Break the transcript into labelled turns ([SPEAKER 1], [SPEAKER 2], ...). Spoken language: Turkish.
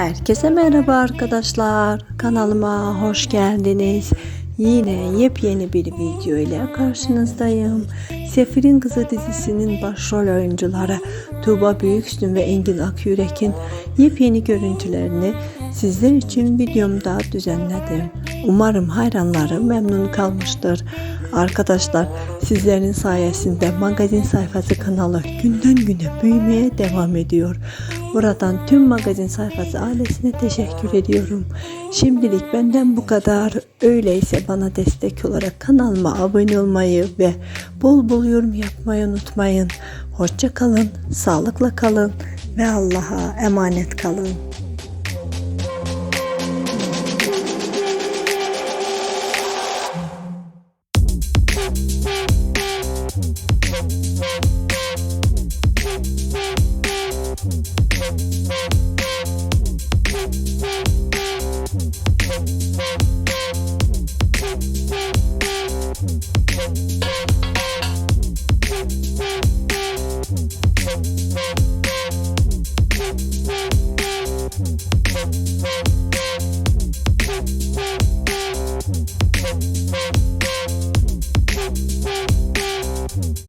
[SPEAKER 1] Herkese merhaba arkadaşlar. Kanalıma hoş geldiniz. Yine yepyeni bir video ile karşınızdayım. Sefir'in Kızı dizisinin başrol oyuncuları Tuğba Büyüksün ve Engin Akyürek'in yepyeni görüntülerini sizler için videomda düzenledim. Umarım hayranları memnun kalmıştır. Arkadaşlar sizlerin sayesinde magazin sayfası kanalı günden güne büyümeye devam ediyor. Buradan tüm magazin sayfası ailesine teşekkür ediyorum. Şimdilik benden bu kadar. Öyleyse bana destek olarak kanalıma abone olmayı ve bol bol yorum yapmayı unutmayın. Hoşça kalın, sağlıkla kalın ve Allah'a emanet kalın. Thank